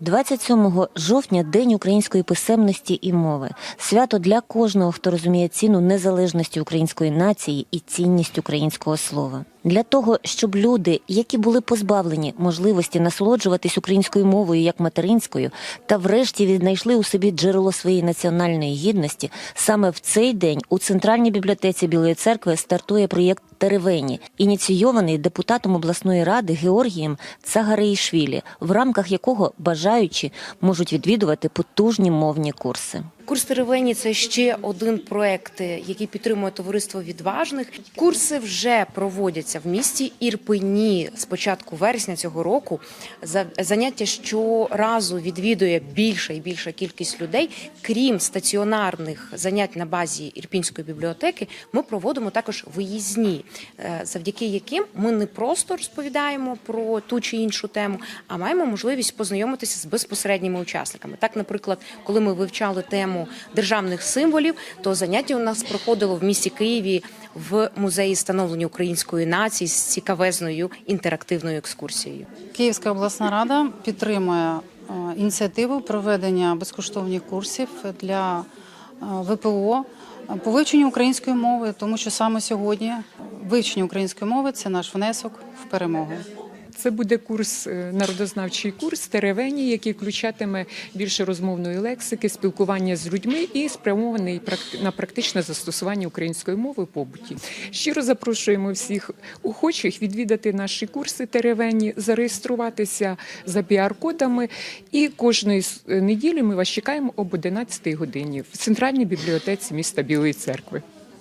27 жовтня День української писемності і мови. Свято для кожного, хто розуміє ціну незалежності української нації і цінність українського слова. Для того, щоб люди, які були позбавлені можливості насолоджуватись українською мовою як материнською, та врешті віднайшли у собі джерело своєї національної гідності, саме в цей день у центральній бібліотеці Білої церкви стартує проєкт Теревені, ініційований депутатом обласної ради Георгієм Цагареїшвілі, в рамках якого бажаючі можуть відвідувати потужні мовні курси. Курс Теревені це ще один проект, який підтримує товариство відважних. Курси вже проводяться в місті Ірпені з початку вересня цього року. За- Заняття щоразу відвідує більша і більша кількість людей. Крім стаціонарних занять на базі Ірпінської бібліотеки, ми проводимо також виїзні, е, завдяки яким ми не просто розповідаємо про ту чи іншу тему, а маємо можливість познайомитися з безпосередніми учасниками. Так, наприклад, коли ми вивчали тему державних символів, то заняття у нас проходило в місті Києві в музеї становлення української нації з цікавезною інтерактивною екскурсією. Київська обласна рада підтримує е, ініціативу проведення безкоштовних курсів для е, ВПО по вивченню української мови, тому що саме сьогодні вивчення української мови це наш внесок в перемогу. Це буде курс, е, народознавчий курс Теревені, який включатиме більше розмовної лексики, спілкування з людьми і спрямований на практичне застосування української мови в побуті. Щиро запрошуємо всіх охочих відвідати наші курси Теревені, зареєструватися за піар-кодами. І кожної неділі ми вас чекаємо об 11 годині в центральній бібліотеці міста Білої церкви.